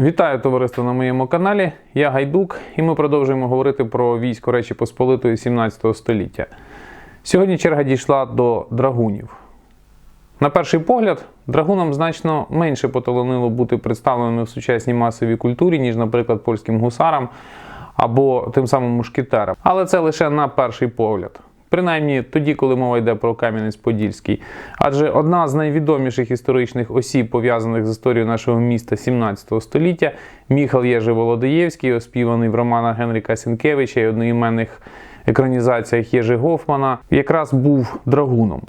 Вітаю товариство на моєму каналі. Я Гайдук, і ми продовжуємо говорити про військо Речі Посполитої 17 століття. Сьогодні черга дійшла до драгунів. На перший погляд, драгунам значно менше поталанило бути представленими в сучасній масовій культурі, ніж, наприклад, польським гусарам або тим самим мушкетерам. Але це лише на перший погляд. Принаймні тоді, коли мова йде про Кам'янець-Подільський. Адже одна з найвідоміших історичних осіб, пов'язаних з історією нашого міста 17 століття, Міхал Єжи Володоєвський, оспіваний в романах Генріка Сінкевича і одноіменних екранізаціях Єжи Гофмана, якраз був драгуном.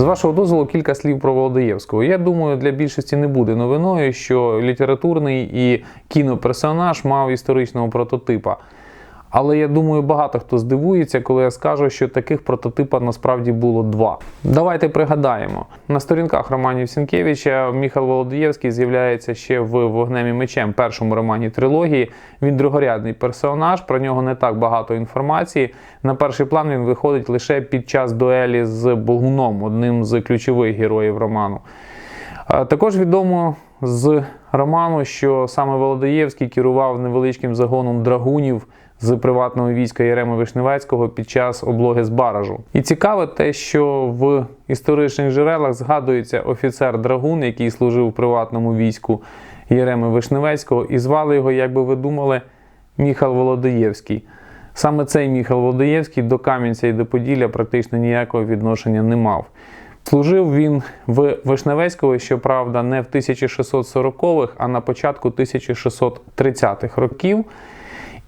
З вашого дозволу кілька слів про Володиєвського. Я думаю, для більшості не буде новиною, що літературний і кіноперсонаж мав історичного прототипа. Але я думаю, багато хто здивується, коли я скажу, що таких прототипа насправді було два. Давайте пригадаємо: на сторінках романів Сінкевича Міхал Володієвський з'являється ще в Вогнем і мечем, першому романі трилогії. Він другорядний персонаж, про нього не так багато інформації. На перший план він виходить лише під час дуелі з Болгуном, одним з ключових героїв роману. Також відомо з роману, що саме Володоєвський керував невеличким загоном драгунів з приватного війська Єреми Вишневецького під час облоги з баражу. І цікаве те, що в історичних джерелах згадується офіцер драгун, який служив у приватному війську Єреми Вишневецького, і звали його, як би ви думали, Міхал Володоєвський. Саме цей Міхал Володоєвський до Кам'янця і до Поділля практично ніякого відношення не мав. Служив він в Вишневецького, щоправда, не в 1640-х, а на початку 1630-х років.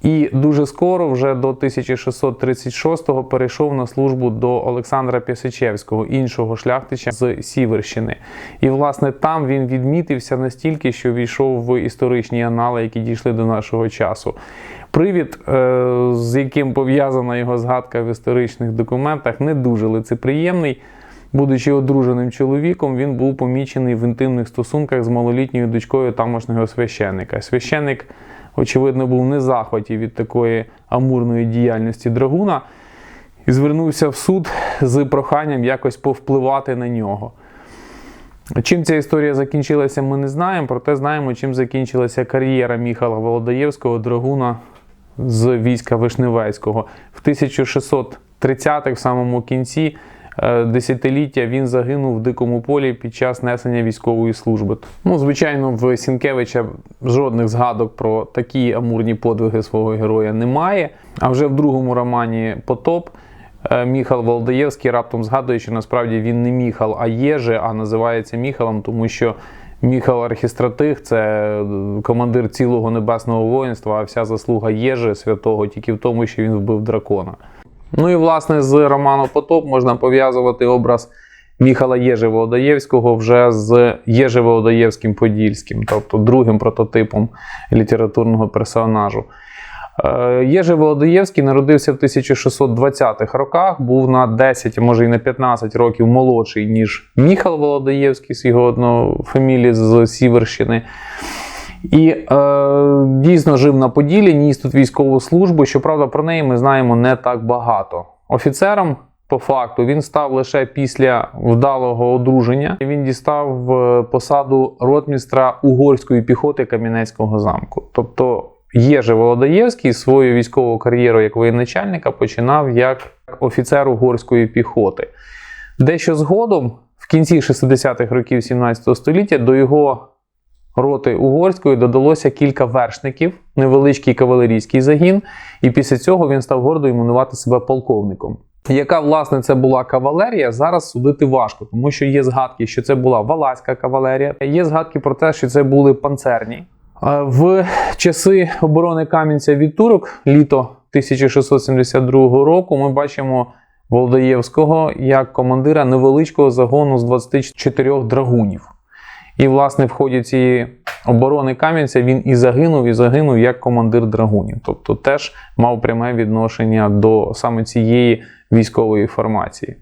І дуже скоро, вже до 1636-го, перейшов на службу до Олександра Пісичевського, іншого шляхтича з Сіверщини. І, власне, там він відмітився настільки, що війшов в історичні анали, які дійшли до нашого часу. Привід, е, з яким пов'язана його згадка в історичних документах, не дуже лицеприємний. Будучи одруженим чоловіком, він був помічений в інтимних стосунках з малолітньою дочкою тамошнього священника. Священник, очевидно, був не захваті від такої амурної діяльності драгуна і звернувся в суд з проханням якось повпливати на нього. Чим ця історія закінчилася, ми не знаємо, проте знаємо, чим закінчилася кар'єра Міхала Володаєвського драгуна з війська Вишневецького. В 1630-х, в самому кінці десятиліття, він загинув в дикому полі під час несення військової служби. Ну, звичайно, в Сінкевича жодних згадок про такі амурні подвиги свого героя немає. А вже в другому романі Потоп. е, Міхал Володаєвський раптом згадує, що насправді він не Міхал, а Єже, а називається Міхалом, тому що Міхал Архістратих це е, командир цілого небесного воїнства, а вся заслуга Єжи святого тільки в тому, що він вбив дракона. Ну і власне з роману Потоп можна пов'язувати образ Міхала Єжи Володаєвського вже з Єжи Володаєвським Подільським, тобто другим прототипом літературного персонажу. Е, Єжи Володоєвський народився в 1620-х роках, був на 10, а може й на 15 років молодший, ніж Міхал Володоєвський з його однофамілії з Сіверщини. І е, дійсно жив на Поділі, ніс тут військову службу. Щоправда, про неї ми знаємо не так багато. Офіцером, по факту, він став лише після вдалого одруження. Він дістав е, посаду ротмістра угорської піхоти Кам'янецького замку. Тобто Єже Володаєвський свою військову кар'єру як воєначальника починав як офіцер угорської піхоти. Дещо згодом, в кінці 60-х років 17 століття, до його роти угорської додалося кілька вершників, невеличкий кавалерійський загін, і після цього він став гордо іменувати себе полковником. Яка власне це була кавалерія, зараз судити важко, тому що є згадки, що це була валаська кавалерія, є згадки про те, що це були панцерні. В часи оборони Кам'янця від турок, літо 1672 року, ми бачимо Володаєвського як командира невеличкого загону з 24 драгунів. І, власне, в ході цієї оборони Кам'янця він і загинув, і загинув як командир драгунів. Тобто теж мав пряме відношення до саме цієї військової формації.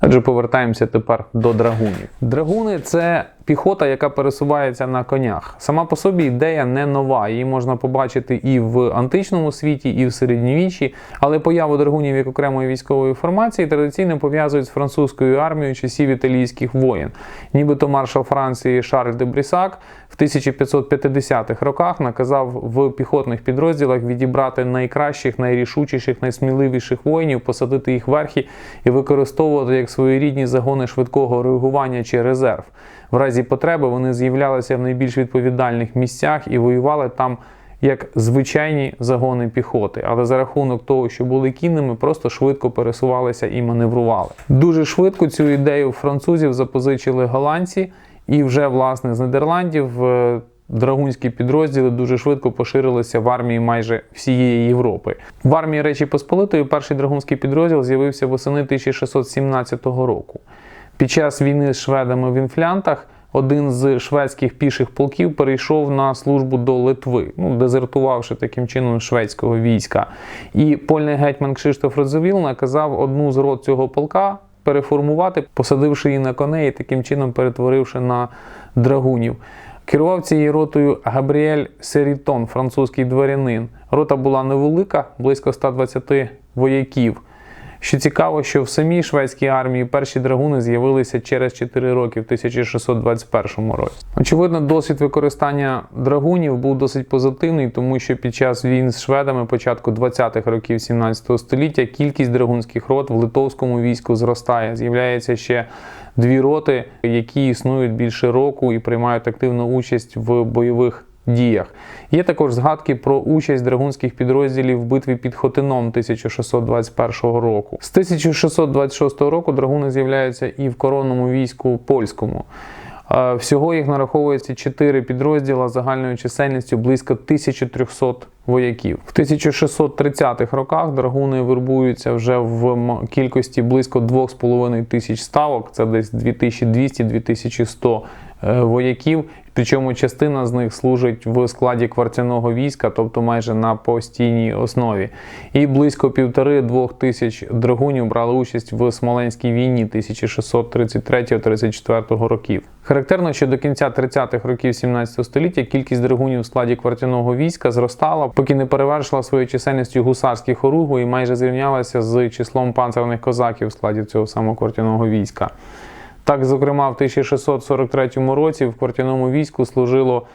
Адже повертаємося тепер до драгунів. Драгуни це піхота, яка пересувається на конях. Сама по собі ідея не нова. Її можна побачити і в античному світі, і в середньовіччі. Але появу драгунів як окремої військової формації традиційно пов'язують з французькою армією часів італійських воєн. Нібито маршал Франції Шарль де Брісак в 1550-х роках наказав в піхотних підрозділах відібрати найкращих, найрішучіших, найсміливіших воїнів, посадити їх верхи і використовувати як своєрідні загони швидкого реагування чи резерв. В разі потреби вони з'являлися в найбільш відповідальних місцях і воювали там як звичайні загони піхоти, але за рахунок того, що були кінними, просто швидко пересувалися і маневрували. Дуже швидко цю ідею французів запозичили голландці, і вже власне з Нідерландів е, драгунські підрозділи дуже швидко поширилися в армії майже всієї Європи. В армії Речі Посполитої перший драгунський підрозділ з'явився восени 1617 року. Під час війни з шведами в інфлянтах один з шведських піших полків перейшов на службу до Литви, ну, дезертувавши таким чином шведського війська. І польний гетьман Кшиштоф Родзивіл наказав одну з рот цього полка переформувати, посадивши її на коней і таким чином перетворивши на драгунів. Керував цією ротою Габріель Серітон, французький дворянин. Рота була невелика, близько 120 вояків. Що цікаво, що в самій шведській армії перші драгуни з'явилися через 4 роки в 1621 році. Очевидно, досвід використання драгунів був досить позитивний, тому що під час війн з шведами початку 20-х років 17 століття кількість драгунських рот в литовському війську зростає. З'являється ще дві роти, які існують більше року і приймають активну участь в бойових діях. Є також згадки про участь драгунських підрозділів в битві під Хотином 1621 року. З 1626 року драгуни з'являються і в коронному війську польському. Е, Всього їх нараховується 4 підрозділа загальною чисельністю близько 1300 вояків. В 1630-х роках драгуни вербуються вже в кількості близько 2,5 тисяч ставок, це десь 2200-2100 е, вояків. Причому частина з них служить в складі кварцяного війська, тобто майже на постійній основі. І близько півтори-двох тисяч драгунів брали участь в Смоленській війні 1633-34 років. Характерно, що до кінця 30-х років 17 століття кількість драгунів в складі квартяного війська зростала, поки не перевершила своєю чисельністю гусарські хоругу і майже зрівнялася з числом панцерних козаків в складі цього самого квартяного війська. Так, зокрема, в 1643 році в квартяному війську служило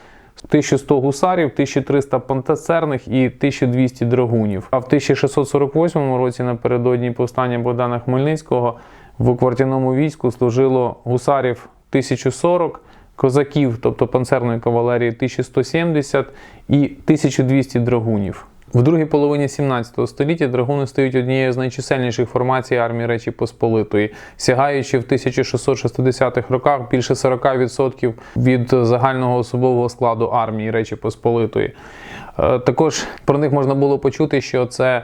1100 гусарів, 1300 пантацерних і 1200 драгунів. А в 1648 році, напередодні повстання Богдана Хмельницького, в квартяному війську служило гусарів 1040, козаків, тобто панцерної кавалерії 1170 і 1200 драгунів. В другій половині 17 століття драгуни стають однією з найчисельніших формацій армії Речі Посполитої, сягаючи в 1660-х роках більше 40% від загального особового складу армії Речі Посполитої. Е, Також про них можна було почути, що це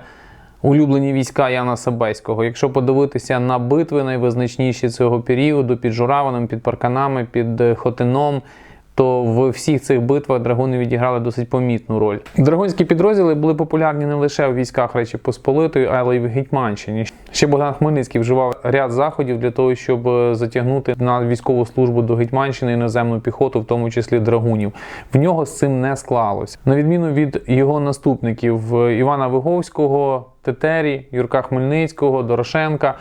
улюблені війська Яна Сабеського. Якщо подивитися на битви найвизначніші цього періоду під Журавином, під Парканами, під е, Хотином, то в всіх цих битвах драгуни відіграли досить помітну роль. Драгунські підрозділи були популярні не лише в військах Речі Посполитої, але й в Гетьманщині. Ще Богдан Хмельницький вживав ряд заходів для того, щоб е, затягнути на військову службу до Гетьманщини іноземну піхоту, в тому числі драгунів. В нього з цим не склалось. На відміну від його наступників е, Івана Виговського, Тетері, Юрка Хмельницького, Дорошенка.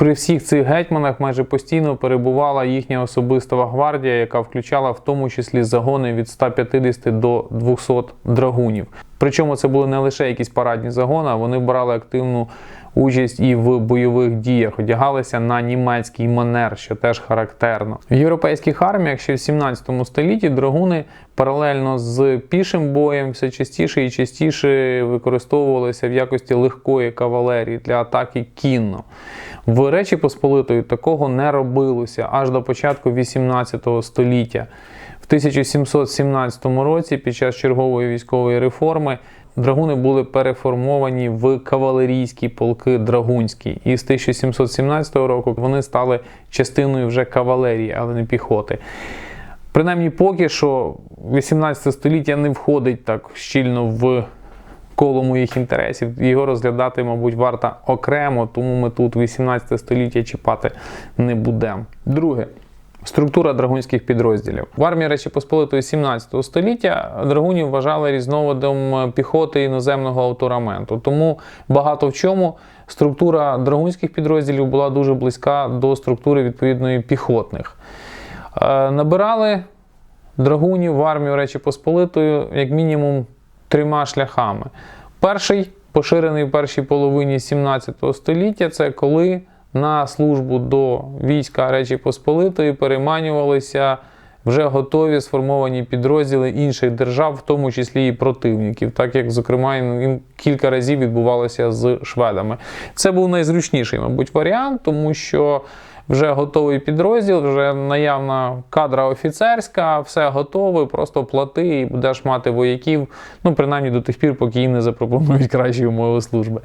При всіх цих гетьманах майже постійно перебувала їхня особиста гвардія, яка включала в тому числі загони від 150 до 200 драгунів. Причому це були не лише якісь парадні загони, а вони брали активну участь і в бойових діях, одягалися на німецький манер, що теж характерно. В європейських арміях ще в 17 столітті драгуни паралельно з пішим боєм все частіше і частіше використовувалися в якості легкої кавалерії для атаки кінно. В Речі Посполитої такого не робилося аж до початку 18 століття. В 1717 році, під час чергової військової реформи, драгуни були переформовані в кавалерійські полки драгунські. І з 1717 року вони стали частиною вже кавалерії, але не піхоти. Принаймні, поки що 18 століття не входить так щільно в коло моїх інтересів. Його розглядати, мабуть, варто окремо, тому ми тут 18 століття чіпати не будемо. Друге. Структура драгунських підрозділів в армії Речі Посполитої 17 століття драгунів вважали різновидом піхоти іноземного автораменту. Тому багато в чому структура драгунських підрозділів була дуже близька до структури відповідної піхотних. Е, Набирали драгунів в армію Речі Посполитої як мінімум трьома шляхами. Перший, поширений в першій половині 17 століття, це коли на службу до війська Речі Посполитої переманювалися вже готові сформовані підрозділи інших держав, в тому числі і противників, так як, зокрема, кілька разів відбувалося з шведами. Це був найзручніший, мабуть, варіант, тому що вже готовий підрозділ, вже наявна кадра офіцерська, все готове, просто плати і будеш мати вояків, ну, принаймні до тих пір, поки їм не запропонують кращі умови служби.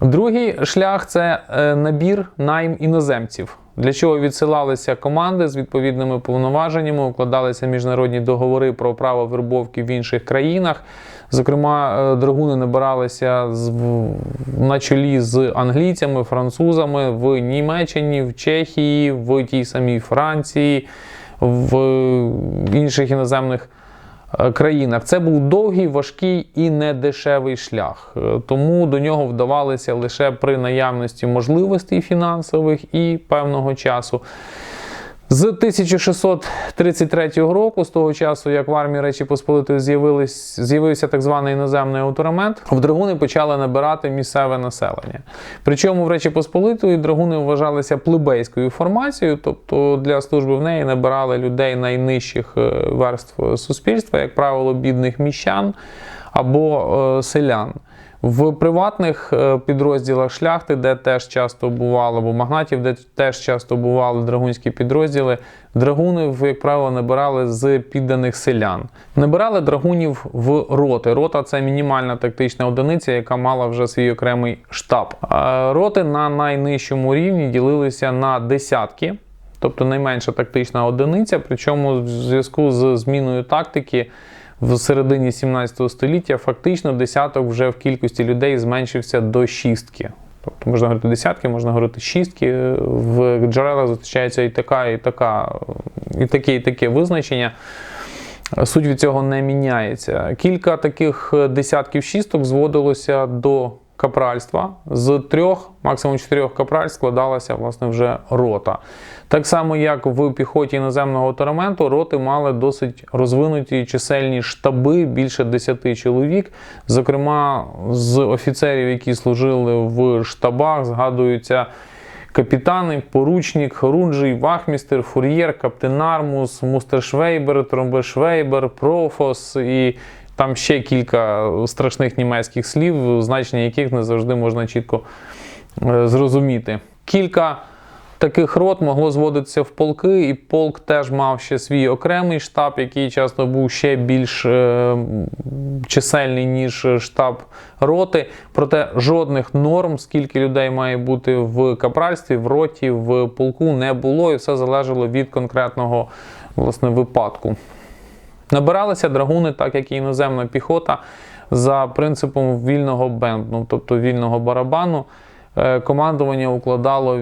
Другий шлях це е, набір найм іноземців. Для чого відсилалися команди з відповідними повноваженнями, укладалися міжнародні договори про право вербовки в інших країнах. Зокрема, е, драгуни набиралися з, на чолі з англійцями, французами в Німеччині, в Чехії, в тій самій Франції, в інших іноземних е, країнах. Це був довгий, важкий і недешевий шлях. Е, Тому до нього вдавалися лише при наявності можливостей фінансових і певного часу. З 1633 року, з того часу, як в армії Речі Посполитої з'явився так званий іноземний авторамент, в драгуни почали набирати місцеве населення. Причому в Речі Посполитої драгуни вважалися плебейською формацією, тобто для служби в неї набирали людей найнижчих е, верств суспільства, як правило, бідних міщан або е, селян. В приватних е, підрозділах шляхти, де теж часто бувало, або магнатів, де теж часто бували драгунські підрозділи, драгуни, як правило, набирали з підданих селян. Набирали драгунів в роти. Рота це мінімальна тактична одиниця, яка мала вже свій окремий штаб. Роти на найнижчому рівні ділилися на десятки. Тобто найменша тактична одиниця, причому в зв'язку з зміною тактики в середині 17 століття фактично десяток вже в кількості людей зменшився до шістки. Тобто можна говорити десятки, можна говорити шістки. В джерелах зустрічається і така, і така, і таке, і таке визначення. Суть від цього не міняється. Кілька таких десятків шісток зводилося до капральства. З трьох, максимум чотирьох капраль складалася власне вже рота. Так само, як в піхоті іноземного отараменту, роти мали досить розвинуті чисельні штаби, більше 10 чоловік. Зокрема, з офіцерів, які служили в штабах, згадуються. Капітани, поручник, хорунжий, вахмістер, фур'єр, каптенармус, мустершвейбер, тромбешвейбер, профос і там ще кілька страшних німецьких слів, значення яких не завжди можна чітко е, зрозуміти. Кілька таких рот могло зводитися в полки, і полк теж мав ще свій окремий штаб, який часто був ще більш е, чисельний, ніж штаб роти. Проте жодних норм, скільки людей має бути в капральстві, в роті, в полку не було, і все залежало від конкретного власне, випадку. Набиралися драгуни, так як і іноземна піхота, за принципом вільного бендну, тобто вільного барабану. Е, Командування укладало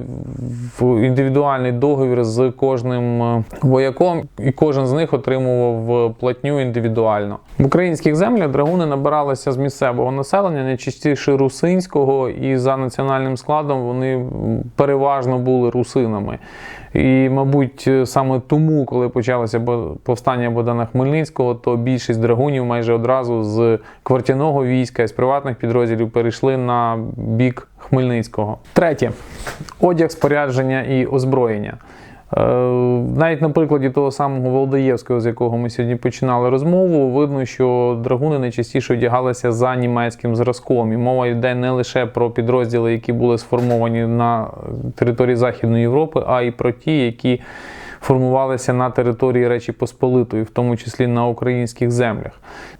в індивідуальний договір з кожним е, вояком, і кожен з них отримував платню індивідуально. В українських землях драгуни набиралися з місцевого населення, найчастіше русинського, і за національним складом вони переважно були русинами. І, мабуть, саме тому, коли почалося повстання Богдана Хмельницького, то більшість драгунів майже одразу з квартяного війська з приватних підрозділів перейшли на бік Хмельницького. Третє одяг, спорядження і озброєння. Е, Навіть на прикладі того самого Володаєвського, з якого ми сьогодні починали розмову, видно, що драгуни найчастіше одягалися за німецьким зразком. І мова йде не лише про підрозділи, які були сформовані на території Західної Європи, а й про ті, які формувалися на території Речі Посполитої, в тому числі на українських землях.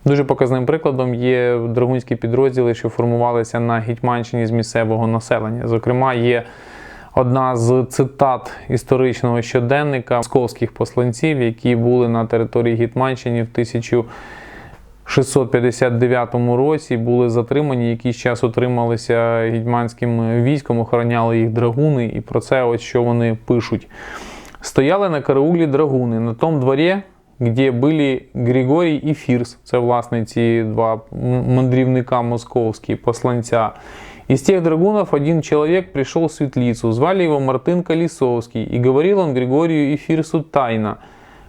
Дуже показним прикладом є драгунські підрозділи, що формувалися на Гетьманщині з місцевого населення. Зокрема, є одна з цитат історичного щоденника московських посланців, які були на території Гетьманщини в 1659 році, були затримані, якийсь час утрималися гетьманським військом, охороняли їх драгуни, і про це ось що вони пишуть. стояли на караулі драгуни на тому дворі, де були Григорій і Фірс. Це, власне, ці два мандрівника московські, посланця. Из тех драгунов один человек пришел в светлицу, звали его Мартын Колесовский, и говорил он Григорию и Фирсу тайно,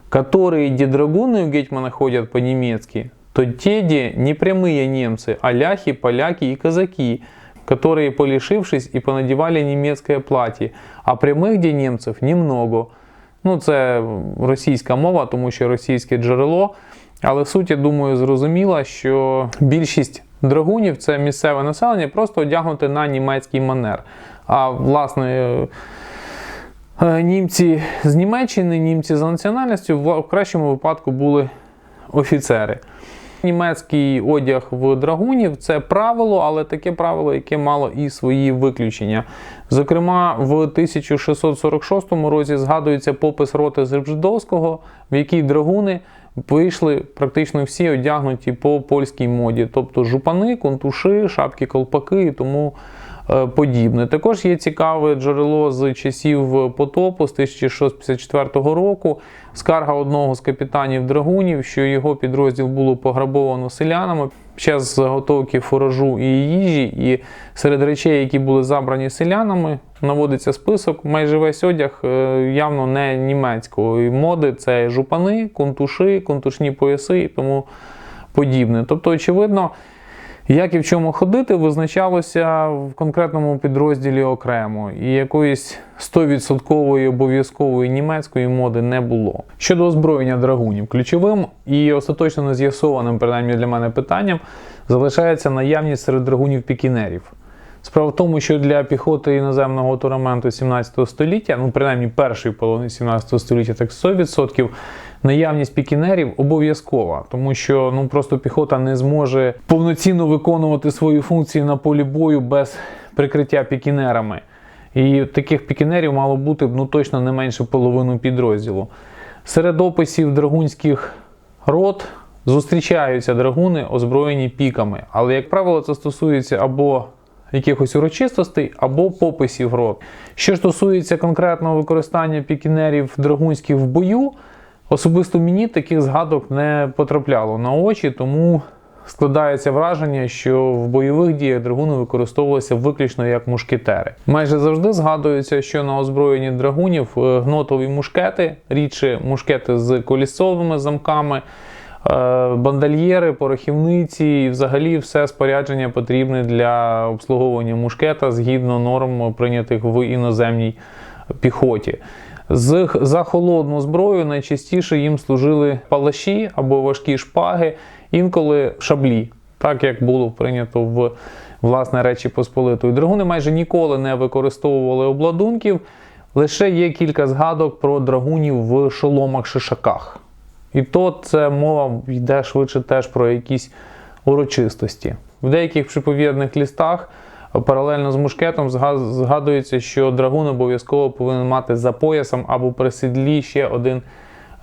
которые где драгуны у Гетьмана ходят по-немецки, то те, где не прямые немцы, а ляхи, поляки и казаки, которые, полишившись, и понадевали немецкое платье, а прямих де немців немного. Ну, це російська мова, тому що російське джерело. Але суть, я думаю, зрозуміла, що більшість драгунів це місцеве населення, просто одягнуте на німецький манер. А власне. е, е, Німці з Німеччини, німці за національністю в кращому випадку були офіцери. Німецький одяг в драгунів це правило, але таке правило, яке мало і свої виключення. Зокрема, в 1646 році згадується попис роти Зрибжидовського, в якій драгуни вийшли практично всі одягнуті по польській моді, тобто жупани, контуши, шапки колпаки і тому подібне. Також є цікаве джерело з часів потопу з 1654 року. Скарга одного з капітанів драгунів, що його підрозділ було пограбовано селянами під час заготовки фуражу і їжі. І серед речей, які були забрані селянами, наводиться список. Майже весь одяг е, явно не німецької моди. Це жупани, контуши, контушні пояси і тому подібне. Тобто, очевидно. Як і в чому ходити, визначалося в конкретному підрозділі окремо, і якоїсь 100% обов'язкової німецької моди не було. Щодо озброєння драгунів, ключовим і остаточно не з'ясованим, принаймні для мене питанням, залишається наявність серед драгунів пікінерів. Справа в тому, що для піхоти іноземного тураменту 17 століття, ну принаймні першої половини 17 століття, так 100%, наявність пікінерів обов'язкова, тому що ну просто піхота не зможе повноцінно виконувати свої функції на полі бою без прикриття пікінерами. І таких пікінерів мало бути ну точно не менше половини підрозділу. Серед описів драгунських рот зустрічаються драгуни, озброєні піками, але, як правило, це стосується або якихось урочистостей або пописів рот. Що стосується конкретного використання пікінерів драгунських в бою, особисто мені таких згадок не потрапляло на очі, тому складається враження, що в бойових діях драгуни використовувалися виключно як мушкетери. Майже завжди згадується, що на озброєнні драгунів е, гнотові мушкети, рідше мушкети з колісовими замками. Е, бандольєри, порохівниці і взагалі все спорядження потрібне для обслуговування мушкета згідно норм, прийнятих в іноземній піхоті. З, за холодну зброю найчастіше їм служили палаші або важкі шпаги, інколи шаблі, так як було прийнято в власне Речі Посполитої. Драгуни майже ніколи не використовували обладунків, лише є кілька згадок про драгунів в шоломах-шишаках. І то це мова йде швидше теж про якісь урочистості. В деяких приповідних лістах паралельно з мушкетом згадується, що драгун обов'язково повинен мати за поясом або при сідлі ще один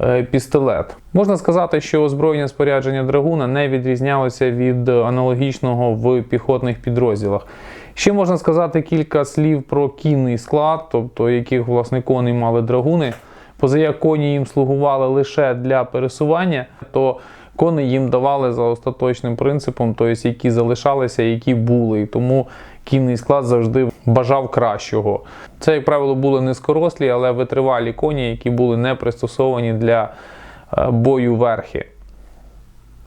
е, пістолет. Можна сказати, що озброєння спорядження драгуна не відрізнялося від аналогічного в піхотних підрозділах. Ще можна сказати кілька слів про кінний склад, тобто яких власне коней мали драгуни. Поза як коні їм слугували лише для пересування, то кони їм давали за остаточним принципом, тобто які залишалися, які були. Тому кінний склад завжди бажав кращого. Це, як правило, були низькорослі, але витривалі коні, які були не пристосовані для е, бою верхи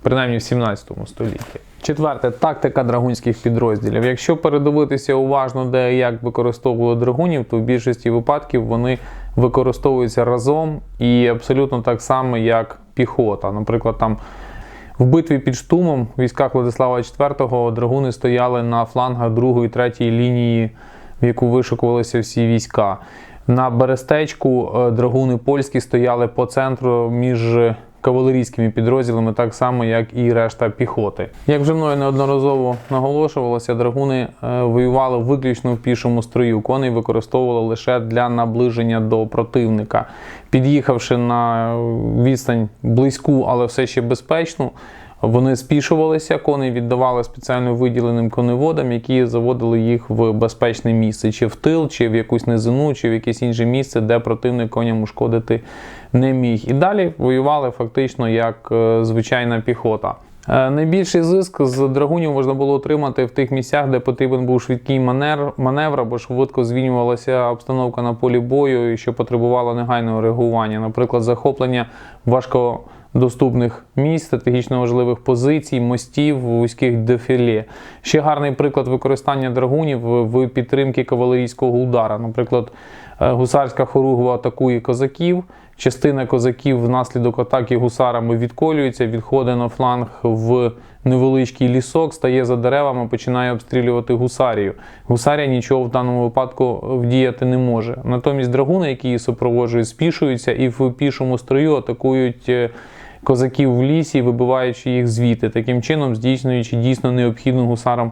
принаймні в 17 столітті. Четверте тактика драгунських підрозділів. Якщо передивитися уважно, де як використовували драгунів, то в більшості випадків вони використовуються разом і абсолютно так само, як піхота. Наприклад, там в битві під Штумом в військах Владислава IV драгуни стояли на флангах другої, третьої лінії, в яку вишикувалися всі війська. На Берестечку е, драгуни польські стояли по центру між кавалерійськими підрозділами, так само, як і решта піхоти. Як вже мною неодноразово наголошувалося, драгуни е, воювали виключно в пішому строю. Коней використовували лише для наближення до противника. Під'їхавши на відстань близьку, але все ще безпечну, Вони спішувалися, коней віддавали спеціально виділеним коневодам, які заводили їх в безпечне місце, чи в тил, чи в якусь низину, чи в якесь інше місце, де противник коням ушкодити не міг. І далі воювали фактично як е, звичайна піхота. Е, Найбільший зиск з драгунів можна було отримати в тих місцях, де потрібен був швидкий маневр, маневр або швидко змінювалася обстановка на полі бою, і що потребувало негайного реагування, наприклад, захоплення важкодоступних місць, стратегічно важливих позицій, мостів, вузьких дефіле. Ще гарний приклад використання драгунів в підтримці кавалерійського удара. Наприклад, е, гусарська хоругва атакує козаків. Частина козаків внаслідок атаки гусарами відколюється, відходить на фланг в невеличкий лісок, стає за деревами, починає обстрілювати гусарію. Гусарія нічого в даному випадку вдіяти не може. Натомість драгуни, які її супроводжують, спішуються і в пішому строю атакують е, козаків в лісі, вибиваючи їх звідти, таким чином здійснюючи дійсно необхідну гусарам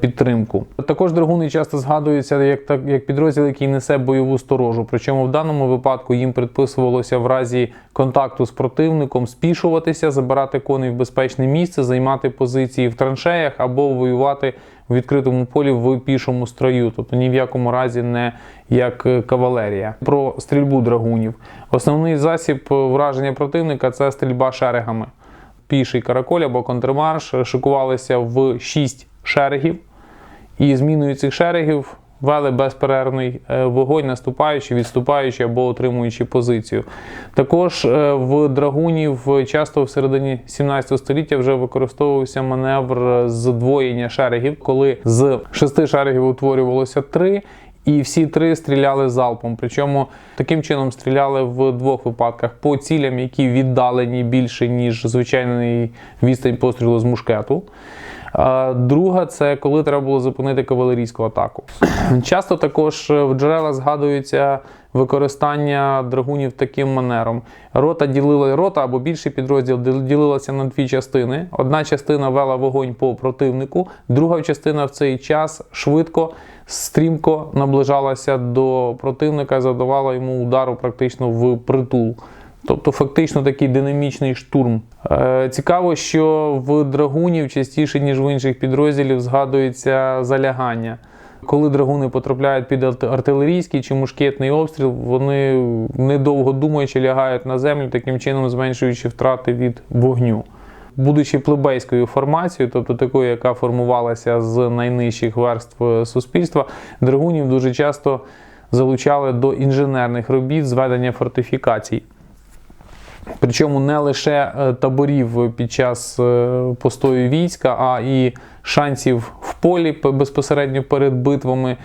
підтримку. Також драгуни часто згадуються як, так, як підрозділ, який несе бойову сторожу. Причому в даному випадку їм предписувалося в разі контакту з противником спішуватися, забирати коней в безпечне місце, займати позиції в траншеях або воювати у відкритому полі в пішому строю, тобто ні в якому разі не як е, кавалерія. Про стрільбу драгунів. Основний засіб враження противника це стрільба шерегами. Піший караколь або контрмарш шикувалися в 6 шерегів, і зміною цих шерегів вели безперервний е, вогонь, наступаючи, відступаючи або отримуючи позицію. Також е, в драгунів часто в середині 17 століття вже використовувався маневр здвоєння шерегів, коли з шести шерегів утворювалося три. І всі три стріляли залпом. Причому таким чином стріляли в двох випадках по цілям, які віддалені більше, ніж звичайний відстань пострілу з мушкету. Друга це коли треба було зупинити кавалерійську атаку. Часто також в джерелах згадується використання драгунів таким манером. Рота ділила рота або більший підрозділ ділилася на дві частини. Одна частина вела вогонь по противнику, друга частина в цей час швидко, стрімко наближалася до противника, завдавала йому удару практично в притул. Тобто фактично такий динамічний штурм. Е, Цікаво, що в драгунів частіше, ніж в інших підрозділів, згадується залягання. Коли драгуни потрапляють під артилерійський чи мушкетний обстріл, вони недовго думаючи лягають на землю, таким чином зменшуючи втрати від вогню. Будучи плебейською формацією, тобто такою, яка формувалася з найнижчих верств суспільства, драгунів дуже часто залучали до інженерних робіт зведення фортифікацій. Причому не лише е, таборів під час е, постою війська, а і шансів в полі безпосередньо перед битвами.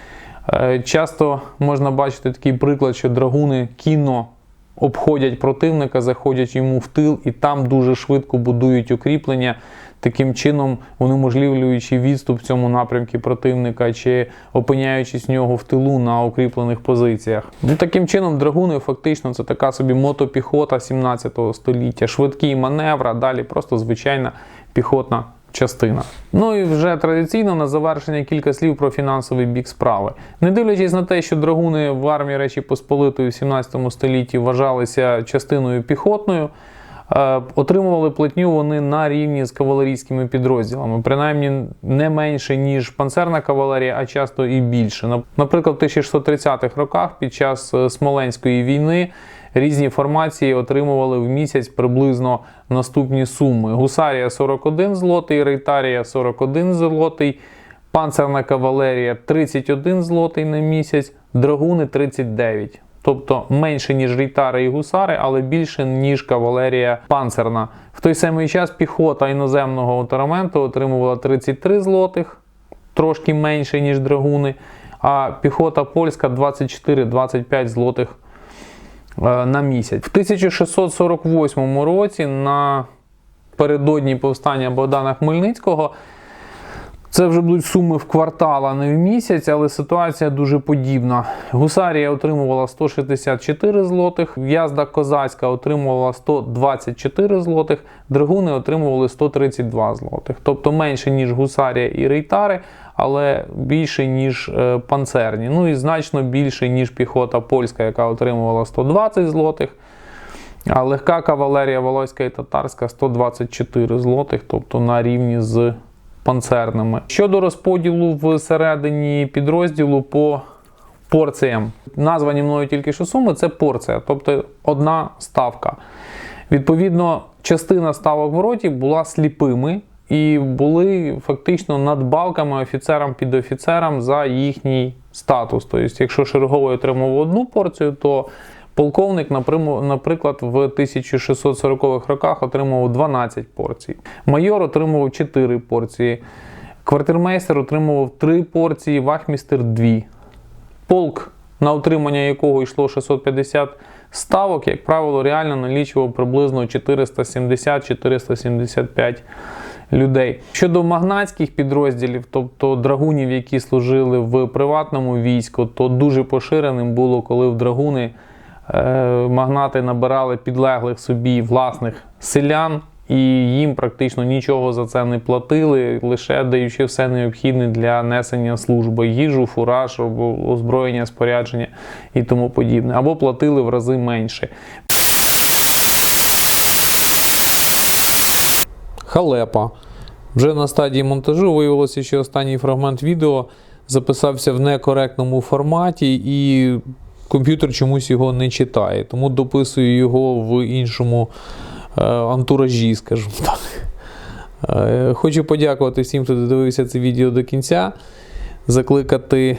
Е, часто можна бачити такий приклад, що драгуни кіно обходять противника, заходять йому в тил і там дуже швидко будують укріплення. Таким чином, унеможливлюючи відступ в цьому напрямку противника чи опиняючись в нього в тилу на укріплених позиціях. Ну, Таким чином, драгуни фактично це така собі мотопіхота 17 століття, швидкий маневр, а далі просто звичайна піхотна частина. Ну і вже традиційно на завершення кілька слів про фінансовий бік справи. Не дивлячись на те, що драгуни в армії Речі Посполитої в 17 столітті вважалися частиною піхотною. Е, отримували платню вони на рівні з кавалерійськими підрозділами, принаймні не менше, ніж панцерна кавалерія, а часто і більше. Наприклад, в 1630-х роках під час е, Смоленської війни різні формації отримували в місяць приблизно наступні суми: Гусарія 41 злотий, Рейтарія 41 злотий, панцерна кавалерія 31 злотий на місяць, драгуни 39. Тобто менше, ніж рейтари і гусари, але більше, ніж кавалерія панцерна. В той самий час піхота іноземного отараменту отримувала 33 злотих, трошки менше, ніж драгуни, а піхота польська 24-25 злотих е, на місяць. В 1648 році на передодні повстання Богдана Хмельницького. Це вже будуть суми в квартал, а не в місяць, але ситуація дуже подібна. Гусарія отримувала 164 злотих, в'язда козацька отримувала 124 злотих, драгуни отримували 132 злотих. Тобто менше, ніж гусарія і рейтари, але більше, ніж е, панцерні. Ну і значно більше, ніж піхота польська, яка отримувала 120 злотих. А легка кавалерія Волоська і татарська 124 злотих, тобто на рівні з панцерними. Щодо розподілу всередині підрозділу по порціям. Названі мною тільки що суми це порція, тобто одна ставка. Відповідно, частина ставок в роті була сліпими і були фактично надбавками офіцерам під офіцерам за їхній статус. Тобто, якщо Шерговий отримав одну порцію, то полковник, наприклад, в 1640-х роках отримував 12 порцій. Майор отримував 4 порції. Квартирмейстер отримував 3 порції, вахмістер 2 полк, на утримання якого йшло 650 ставок, як правило, реально налічував приблизно 470-475 людей. Щодо магнатських підрозділів, тобто драгунів, які служили в приватному війську, то дуже поширеним було, коли в драгуни магнати набирали підлеглих собі власних селян. І їм практично нічого за це не платили, лише даючи все необхідне для несення служби: їжу, фураж, озброєння, спорядження і тому подібне, або платили в рази менше. Халепа. Вже на стадії монтажу виявилося, що останній фрагмент відео записався в некоректному форматі, і комп'ютер чомусь його не читає. Тому дописую його в іншому е, антуражі, скажімо так. Е, Хочу подякувати всім, хто додивився це відео до кінця. Закликати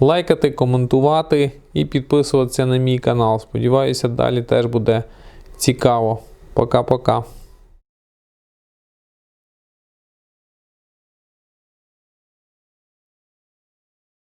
лайкати, коментувати і підписуватися на мій канал. Сподіваюся, далі теж буде цікаво. Пока-пока.